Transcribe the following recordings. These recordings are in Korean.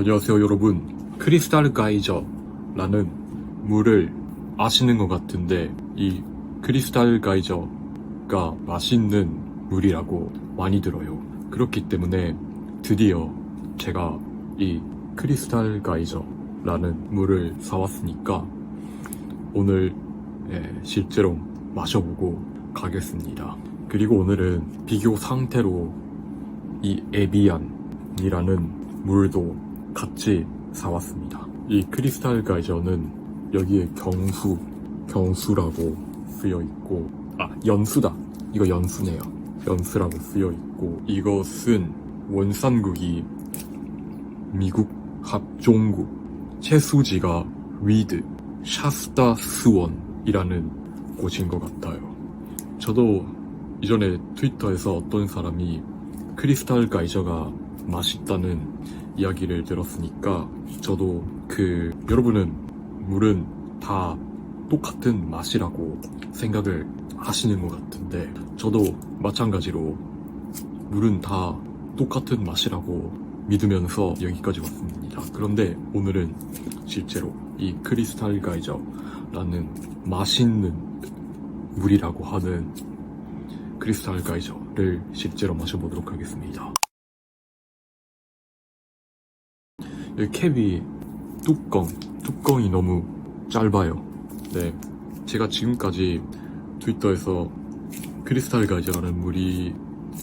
안녕하세요 여러분. 크리스탈 가이저라는 물을 아시는 것 같은데 이 크리스탈 가이저가 맛있는 물이라고 많이 들어요. 그렇기 때문에 드디어 제가 이 크리스탈 가이저라는 물을 사왔으니까 오늘 예, 실제로 마셔보고 가겠습니다. 그리고 오늘은 비교 상태로 이 에비안이라는 물도 같이 사왔습니다. 이 크리스탈 가이저는 여기에 경수, 경수라고 쓰여 있고, 아, 연수다. 이거 연수네요. 연수라고 쓰여 있고, 이것은 원산국이 미국 합종국, 채수지가 위드, 샤스타 스원이라는 곳인 것 같아요. 저도 이전에 트위터에서 어떤 사람이 크리스탈 가이저가 맛있다는 이야기를 들었으니까 저도 그 여러분은 물은 다 똑같은 맛이라고 생각을 하시는 것 같은데 저도 마찬가지로 물은 다 똑같은 맛이라고 믿으면서 여기까지 왔습니다. 그런데 오늘은 실제로 이 크리스탈 가이저라는 맛있는 물이라고 하는 크리스탈 가이저를 실제로 마셔보도록 하겠습니다. 이 캡이 뚜껑, 뚜껑이 너무 짧아요. 네. 제가 지금까지 트위터에서 크리스탈 가이저라는 물이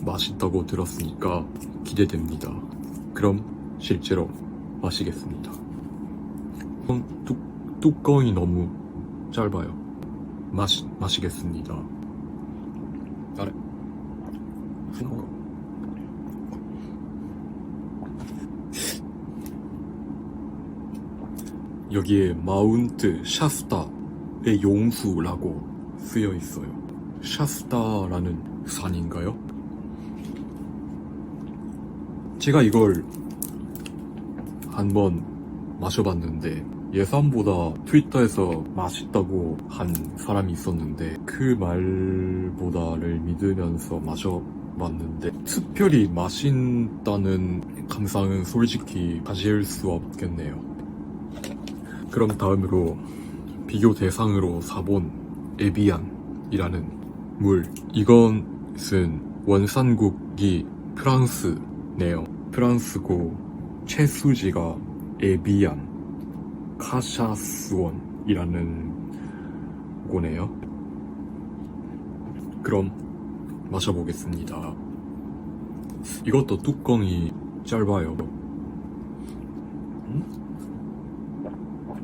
맛있다고 들었으니까 기대됩니다. 그럼 실제로 마시겠습니다. 뚜, 뚜, 뚜껑이 너무 짧아요. 마시, 마시겠습니다. 아래. 여기에 마운트 샤스타의 용수라고 쓰여 있어요. 샤스타라는 산인가요? 제가 이걸 한번 마셔봤는데 예상보다 트위터에서 맛있다고 한 사람이 있었는데 그 말보다를 믿으면서 마셔봤는데 특별히 맛있다는 감상은 솔직히 가질 수 없겠네요. 그럼 다음으로 비교 대상으로 사본 에비안이라는 물. 이것은 원산국이 프랑스네요. 프랑스고 채수지가 에비안 카샤스원이라는 곳네요. 그럼 마셔보겠습니다. 이것도 뚜껑이 짧아요. 음?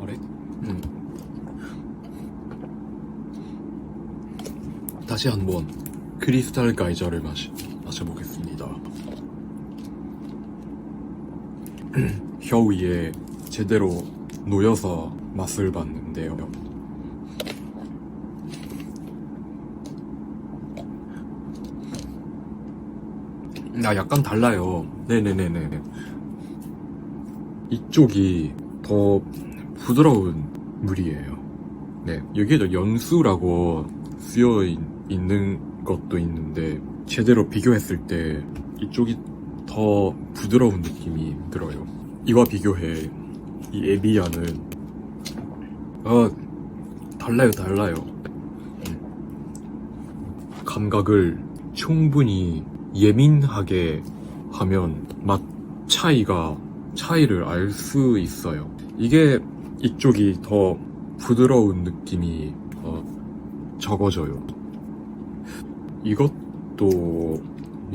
아래? 음. 다시 한번 크리스탈 가이저를 마시, 마셔보겠습니다. 혀 위에 제대로 놓여서 맛을 봤는데요. 나 약간 달라요. 네네네네. 이쪽이 더 부드러운 물이에요. 네, 여기에도 연수라고 쓰여 있- 있는 것도 있는데 제대로 비교했을 때 이쪽이 더 부드러운 느낌이 들어요. 이와 비교해 이 에비아는 아 달라요 달라요. 음. 감각을 충분히 예민하게 하면 맛 차이가 차이를 알 수 있어요. 이게 이쪽이 더 부드러운 느낌이 어, 적어져요. 이것도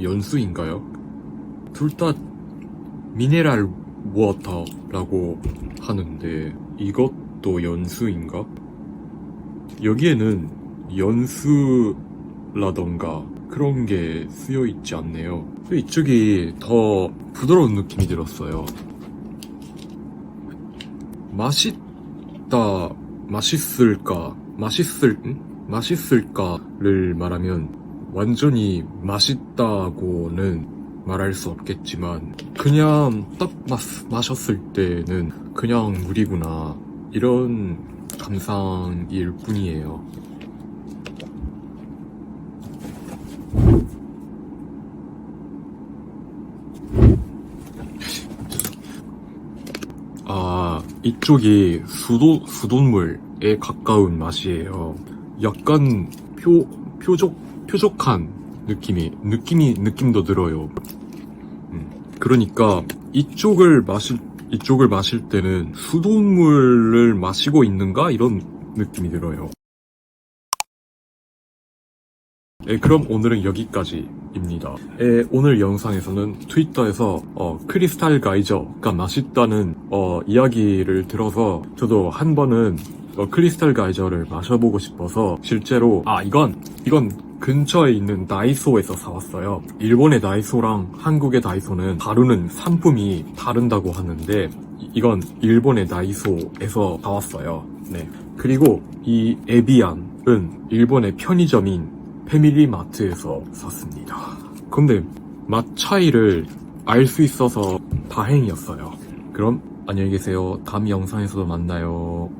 연수인가요? 둘 다 미네랄 워터라고 하는데 이것도 연수인가? 여기에는 연수라던가 그런 게 쓰여 있지 않네요. 이쪽이 더 부드러운 느낌이 들었어요. 맛있다, 맛있을까, 맛있을, 응? 맛있을까를 말하면 완전히 맛있다고는 말할 수 없겠지만 그냥 딱 마, 마셨을 때는 그냥 물이구나 이런 감상일 뿐이에요. 이쪽이 수도, 수돗물에 가까운 맛이에요. 약간 표, 표적, 표적한 느낌이, 느낌이, 느낌도 들어요. 음, 그러니까 이쪽을 마실, 이쪽을 마실 때는 수돗물을 마시고 있는가? 이런 느낌이 들어요. 예, 그럼 오늘은 여기까지입니다. 예, 오늘 영상에서는 트위터에서 어, 크리스탈 가이저가 맛있다는 어, 이야기를 들어서 저도 한 번은 어, 크리스탈 가이저를 마셔보고 싶어서 실제로 아 이건 이건 근처에 있는 다이소에서 사왔어요. 일본의 다이소랑 한국의 다이소는 다루는 상품이 다른다고 하는데 이- 이건 일본의 다이소에서 사왔어요. 네. 그리고 이 에비안은 일본의 편의점인 패밀리마트에서 샀습니다. 근데 맛 차이를 알 수 있어서 다행이었어요. 그럼 안녕히 계세요. 다음 영상에서도 만나요.